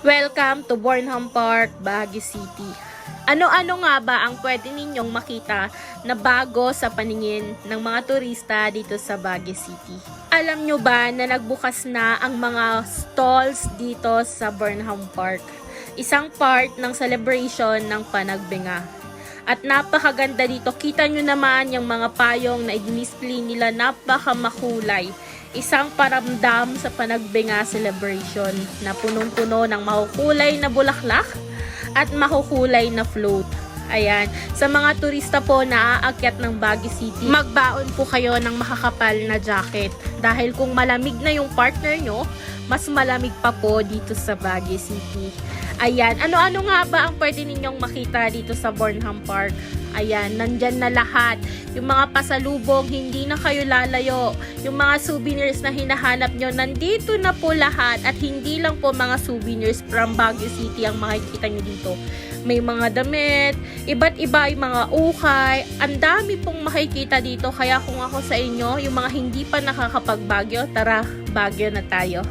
Welcome to Bornham Park, Baguio City. Ano-ano nga ba ang pwede ninyong makita na bago sa paningin ng mga turista dito sa Baguio City? Alam nyo ba na nagbukas na ang mga stalls dito sa Burnham Park? Isang part ng celebration ng Panagbinga. At napakaganda dito. Kita nyo naman yung mga payong na i-display nila napakamakulay. Isang paramdam sa Panagbinga celebration na punong-puno ng makukulay na bulaklak at makukulay na float. Ayan. Sa mga turista po na aakyat ng Baguio City, magbaon po kayo ng makakapal na jacket. Dahil kung malamig na yung partner nyo, mas malamig pa po dito sa Baguio City. Ayan. Ano-ano nga ba ang pwede ninyong makita dito sa Bornham Park? Ayan, nandyan na lahat. Yung mga pasalubong, hindi na kayo lalayo. Yung mga souvenirs na hinahanap nyo, nandito na po lahat. At hindi lang po mga souvenirs from Baguio City ang makikita nyo dito. May mga damit, iba't iba yung mga ukay. Ang dami pong makikita dito. Kaya kung ako sa inyo, yung mga hindi pa nakakapag-Baguio, tara, Baguio na tayo.